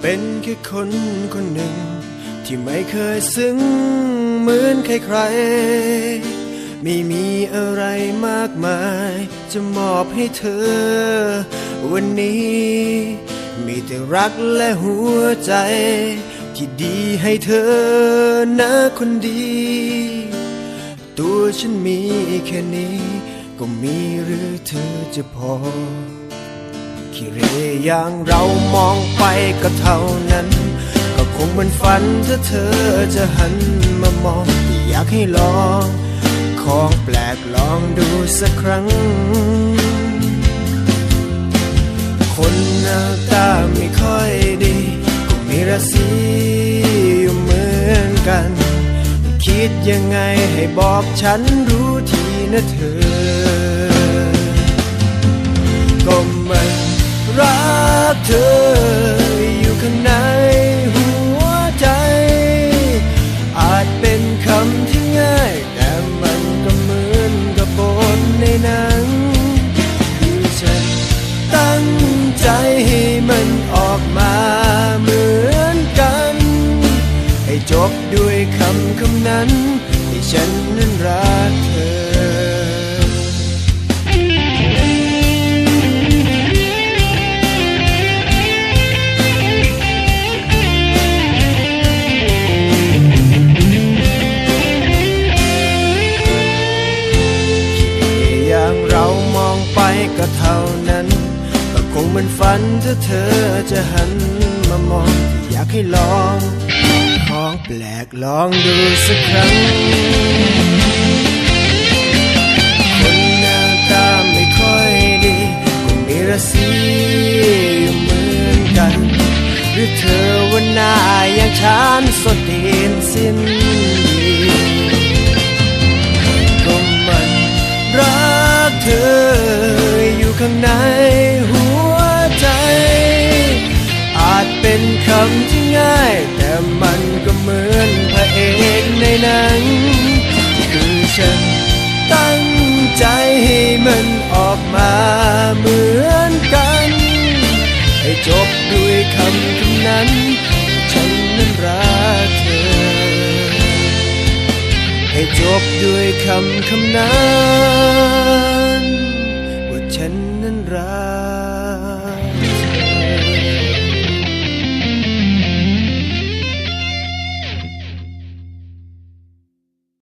เป็นแค่คนคนหนึ่ง ที่ไม่เคยซึ้งเหมือนใครๆ ไม่มีอะไรมากมาย จะมอบให้เธอ วันนี้ มีแต่รักและหัวใจ ที่ดีให้เธอนะคนดี ตัวฉันมีแค่นี้ ก็มีหรือเธอจะพอ ขี้เรอย่างเรามองไปก็เท่านั้น ก็คงเหมือนฝันถ้าเธอจะหันมามอง อยากให้ลอง ของแปลกลองดูสักครั้ง คนหน้าตาไม่ค่อยดี ก็มีราศีอยู่เหมือนกัน คิดยังไงให้บอกฉันรู้ทีนะเธอ ก็มัน รักเธออยู่ข้างในหัวใจ อาจเป็นคำที่ง่าย แต่มันก็เหมือนกับบทในหนัง คือฉันตั้งใจให้มันออกมาเหมือนกัน ให้จบด้วยคำคำนั้น ให้ฉันนั้นรักเธอ มือนฝันถ้าเธอจะหันมามองอยากให้ลอง ของแปลกลองดูสักครั้ง คนหน้าตาไม่ค่อยดีก็มีราศีอยู่เหมือนกัน หรือเธอวันหน้าอย่างฉันสดเด่นสิ้นดี นหนังคือฉันตั้งใจให้มันออกมาเหมือนกัน ให้จบด้วยคำคำนั้น ฉันนั้นรักเธอ ให้จบด้วยคำคำนั้น